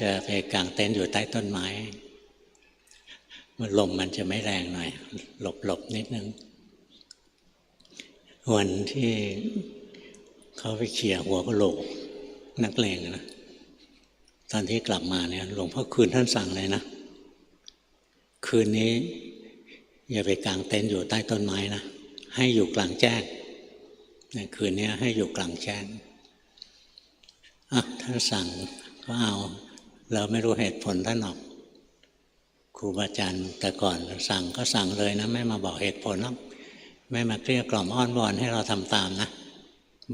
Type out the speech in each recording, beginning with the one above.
จะไปกางเต็นท์อยู่ใต้ต้นไม้มันลมมันจะไม่แรงหน่อย หลบหลบนิดนึง วันที่เขาไปเขี่ยหัวกะโหลก นักเลงนะตอนที่กลับมาเนี่ย หลวงพ่อคืนท่านสั่งเลยนะ คืนนี้ อย่าไปกางเต็นท์อยู่ใต้ต้นไม้นะ ให้อยู่กลางแจ้งในคืนนี้ให้อยู่กลางแจ้งอะท่านสั่งก็เอา เราไม่รู้เหตุผลท่านหรอกครูบาอาจารย์แต่ก่อนสั่งก็สั่งเลยนะ ไม่มาบอกเหตุผลหรอกไม่มาเกลี้ยกล่อมอ้อนวอนให้เราทำตามนะ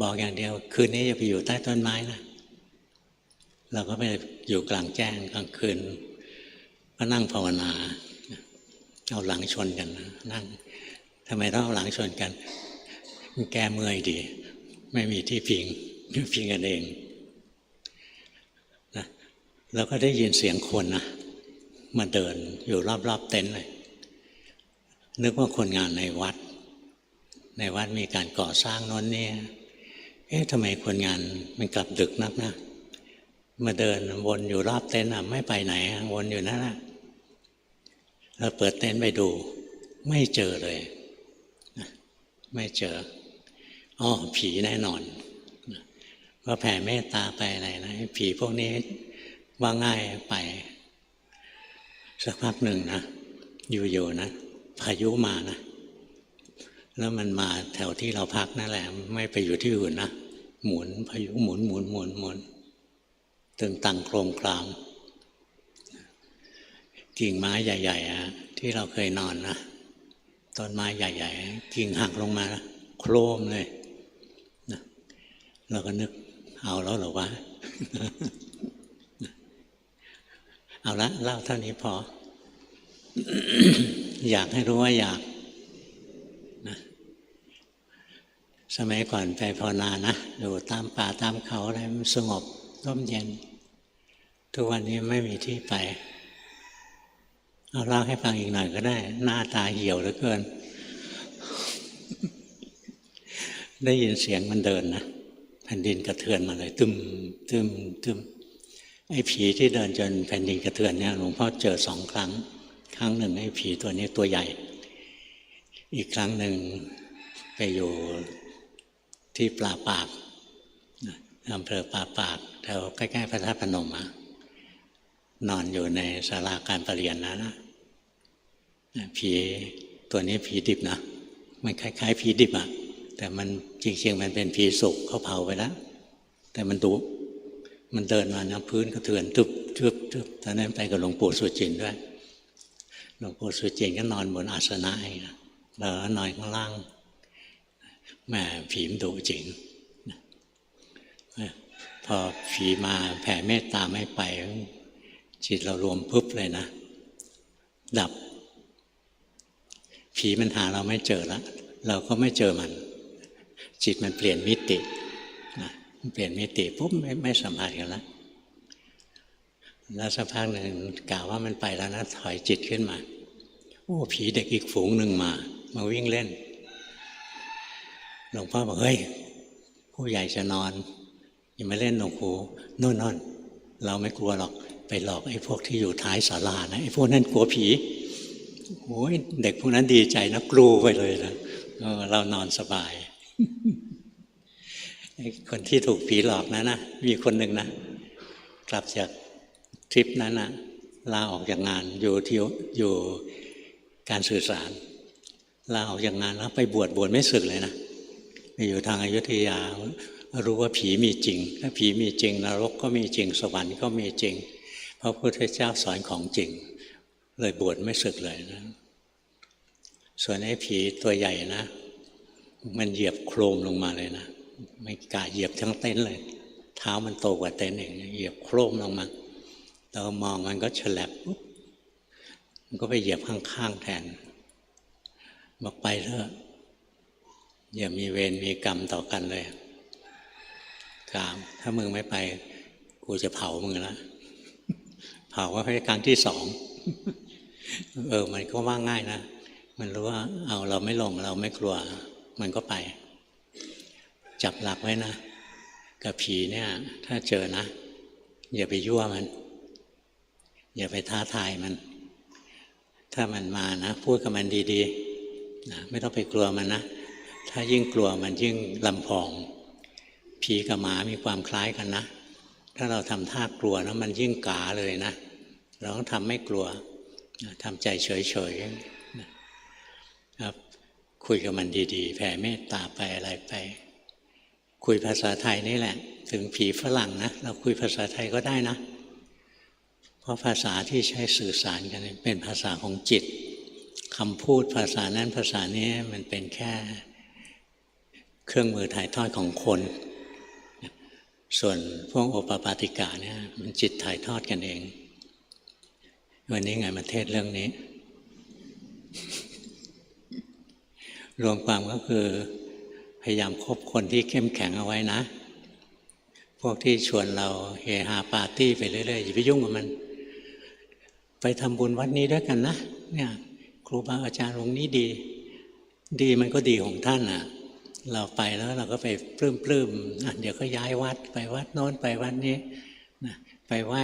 บอกอย่างเดียว คืนนี้อย่าไปอยู่ใต้ต้นไม้นะเราก็ไปอยู่กลางแจ้งกลางคืนก็นั่งภาวนาเอาหลังชนกันนะนั่งทำไมต้องเอาหลังชนกัน แก้เมื่อยดี ไม่มีที่พิงพิงกันเอง แล้วก็ได้ยินเสียงคนนะมาเดินอยู่รอบๆเต็นท์เลย นึกว่าคนงานในวัด ในวัดมีการก่อสร้างน้นนี่เอ๊ะทำไมคนงานมันกลับดึกนักนะมาเดินวนอยู่รอบเต็นท์อะไม่ไปไหนวนอยู่นั่นแหละเราเปิดเต็นท์ไปดู ไม่เจอเลย ไม่เจออ๋อผีแน่นอนก็แผ่เมตตาไปอะไรนะผีพวกนี้ ว่าง่ายไป สักพักหนึ่งนะอยู่ๆนะพายุมานะ แล้วมันมาแถวที่เราพักนั่นแหละ ไม่ไปอยู่ที่อื่นนะหมุนพายุหมุนหมุนหมุนหมุนตึงตังโครมครามกิ่งไม้ใหญ่ๆอะที่เราเคยนอนนะต้นไม้ใหญ่ ๆ กิ่งหักลงมานะโครมเลยนะเราก็นึกเอาแล้วเหรอวะ เอาละเล่าเท่านี้พอ อยากให้รู้ว่าอยากนะสมัยก่อนไปภาวนานะอยู่ตามป่าตามเขาอะไรมันสงบร่มเย็น ทุกวันนี้ไม่มีที่ไป เอาเล่าให้ฟังอีกหน่อยก็ได้ หน้าตาเหี่ยวเหลือเกิน ได้ยินเสียงมันเดินนะแผ่นดินกระเทือนมาเลย ตึมตึมตึม ไอ้ผีที่เดินจนแผ่นดินกระเทือนเนี่ยหลวงพ่อเจอสองครั้ง ครั้งหนึ่งไอ้ผีตัวนี้ตัวใหญ่ อีกครั้งหนึ่งไปอยู่ที่ปลาปากอำเภอปลาปากแถวใกล้ๆพระธาตุพนมอะนอนอยู่ในศาลาการประเรียนนะนะผีตัวนี้ผีดิบนะมันคล้าย ๆ ผีดิบอะแต่มันจริงๆมันเป็นผีสุกเขาเผาไปแล้ว แต่มันดุ มันเดินมานะพื้นกระเทือนทึบทึบทึบตอนนั้นไปกับหลวงปู่สุจินด้วยหลวงปู่สุจินก็นอนบนอาสนะเองแล้วนอนข้างล่างแม่ผีมดุจริงพอผีมาแผ่เมตตาไม่ไป จิตเรารวมปุ๊บเลยนะ ดับ ผีมันหาเราไม่เจอแล้วเราก็ไม่เจอมัน จิตมันเปลี่ยนมิตินะ เปลี่ยนมิติปุ๊บไม่ไม่สัมผัสกันแล้วแล้วสักพักหนึ่งกล่าวว่ามันไปแล้วนะถอยจิตขึ้นมา โอ้ผีเด็กอีกฝูงหนึ่งมา มาวิ่งเล่นหลวงพ่อบอกเฮ้ยผู้ใหญ่จะนอน อย่ามาเล่นหลวงปู่นู่นนนเราไม่กลัวหรอกไปหลอกไอ้พวกที่อยู่ท้ายศาลานะไอ้พวกนั้นกลัวผีโอ้ยเด็กพวกนั้นดีใจนะกลัวไปเลยนะเรานอนสบาย คนที่ถูกผีหลอกนะนะมีคนหนึ่งนะกลับจากทริปนั้นนะลาออกจากงานอยู่ที่อยู่การสื่อสาร ลาออกจากงานแล้วไปบวชบวชไม่สึกเลยนะไปอยู่ทางอายุทยารู้ว่าผีมีจริง ถ้าผีมีจริง นรกก็มีจริงสวรรค์ก็มีจริงพระพุทธเจ้าสอนของจริง เลยบวชไม่สึกเลยนะส่วนไอ้ผีตัวใหญ่นะ มันเหยียบโครมลงมาเลยนะ ไม่กล้าเหยียบทั้งเต็นเลย เท้ามันโตกว่าเต็นเองเหยียบโครมลงมาเรามองมันก็ฉลับมันก็ไปเหยียบข้างๆแทนบอกไปเถอะอย่ามีเวรมีกรรมต่อกันเลยกามถ้ามึงไม่ไป กูจะเผามึงแล้วเผาว่าเป็นครั้งที่สองเออ มันก็ว่าง่ายนะ มันรู้ว่า เอาเราไม่ลงเราไม่กลัว มันก็ไป จับหลักไว้นะ กับผีเนี่ย ถ้าเจอนะ อย่าไปยั่วมัน อย่าไปท้าทายมัน ถ้ามันมานะ พูดกับมันดีๆนะไม่ต้องไปกลัวมันนะ ถ้ายิ่งกลัวมันยิ่งลำพอง ผีกับหมามีความคล้ายกันนะ ถ้าเราทำท่ากลัวนะมันยิ่งกาเลยนะ เราต้องทำไม่กลัวทำใจเฉยๆครับคุยกับมันดีๆ แผ่เมตตาไปอะไรไป คุยภาษาไทยนี่แหละ ถึงผีฝรั่งนะเราคุยภาษาไทยก็ได้นะ เพราะภาษาที่ใช้สื่อสารกันเป็นภาษาของจิตคำพูดภาษานั้นภาษานี้มันเป็นแค่ เครื่องมือถ่ายทอดของคน ส่วนพวกโอปปาติกาเนี่ยมันจิตถ่ายทอดกันเอง วันนี้ไงมาเทศเรื่องนี้ รวมความก็คือ พยายามคบคนที่เข้มแข็งเอาไว้นะ พวกที่ชวนเราเฮฮาปาร์ตี้ไปเรื่อยๆอย่าไปยุ่งกับมัน ไปทำบุญวัดนี้ด้วยกันนะเนี่ยครูบาอาจารย์องค์นี้ดี ดีมันก็ดีของท่านอะ เราไปแล้วเราก็ไปปลื้มๆอะเดี๋ยวก็ย้ายวัด ไปวัดโน้นไปวัดนี้นะไปไหว้